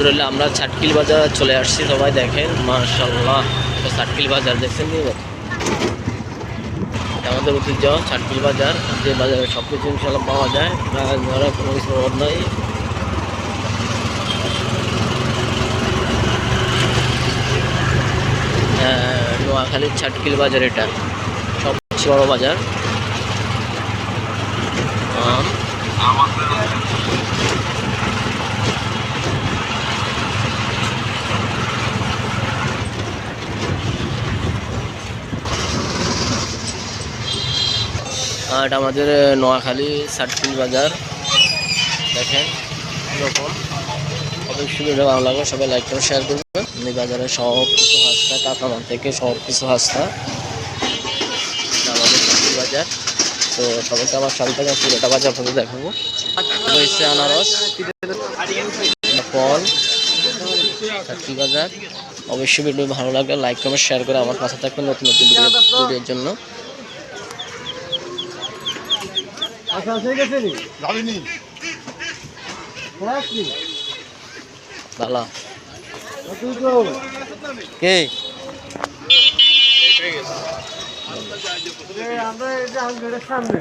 আলহামদুলিল্লাহ আমরা ছাটকিল বাজার চলে আসছি সবাই দেখেন মার্শাল্লাহ ছাটকিল বাজার দেখছেন আমাদের ঐতিহ্য ছাটকিল বাজার যে বাজারে সব কিছু ইনশাল্লাহ পাওয়া যায়। ধরো কোনো কিছু অভাব নাই। হ্যাঁ, নোয়াখালীর ছাটকিল বাজার এটা। সবচেয়ে বড় বাজার। আর এটা আমাদের নোয়াখালী সার্কিল বাজার। দেখেন, এরকম। অবশ্যই ভিডিও ভালো লাগবে সবাই লাইক করে শেয়ার করবেন। এই বাজারে সব কিছু হাসতা, কাঁচামাল থেকে সব কিছু হাসতা। আমাদের সার্কিল বাজার। তো সবাইকে আমার সাথে থেকে পুরোটা বাজার আপনাদের দেখাবো। হচ্ছে আনারস। ফল। সার্কিল বাজার। অবশ্যই ভিডিও ভালো লাগলে লাইক কমেন্ট শেয়ার করে আমার পাশে থাকবেন নতুন নতুন ভিডিও ভিডিওর জন্য। আচ্ছা ঠিক আছে নি যাবিনি ক্লাস নি? ভালো তুই তো কে? আমরা এই যে সামনে।